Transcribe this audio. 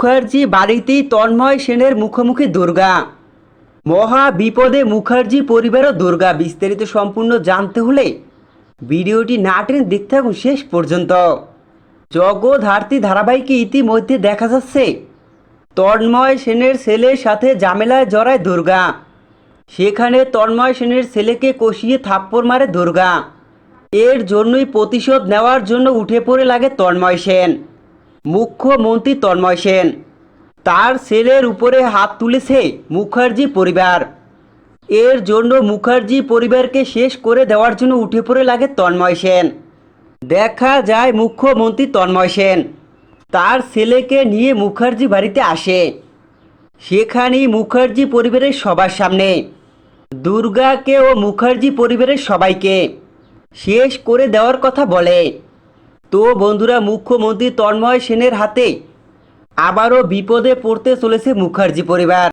মুখার্জি বাড়িতেই তন্ময় সেনের মুখোমুখি দুর্গা। মহা বিপদে মুখার্জি পরিবারও দুর্গা। বিস্তারিত সম্পূর্ণ জানতে হলে ভিডিওটি না টেনে দেখতে থাকুন শেষ পর্যন্ত। জগৎ হারতি ধারাবাহিকে ইতিমধ্যে দেখা যাচ্ছে, তন্ময় সেনের ছেলের সাথে ঝামেলায় জড়ায় দুর্গা। সেখানে তন্ময় সেনের ছেলেকে কষিয়ে থাপ্পড় মারে দুর্গা। এর জন্যই প্রতিশোধ নেওয়ার জন্য উঠে পড়ে লাগে তন্ময় সেন। মুখ্যমন্ত্রী তন্ময় সেন। তার ছেলের উপরে হাত তুলেছে মুখার্জি পরিবার। এর জন্য মুখার্জি পরিবারকে শেষ করে দেওয়ার জন্য উঠে পড়ে লাগে তন্ময় সেন। দেখা যায় মুখ্যমন্ত্রী তন্ময় সেন। তার ছেলেকে নিয়ে মুখার্জি বাড়িতে আসে। সেখানেই মুখার্জি পরিবারের সবার সামনে। দুর্গাকে ও মুখার্জি পরিবারের সবাইকে। শেষ করে দেওয়ার কথা বলে। তো বন্ধুরা মুখ্যমন্ত্রী তন্ময় সেনের হাতে আবারও বিপদে পড়তে চলেছে মুখার্জি পরিবার।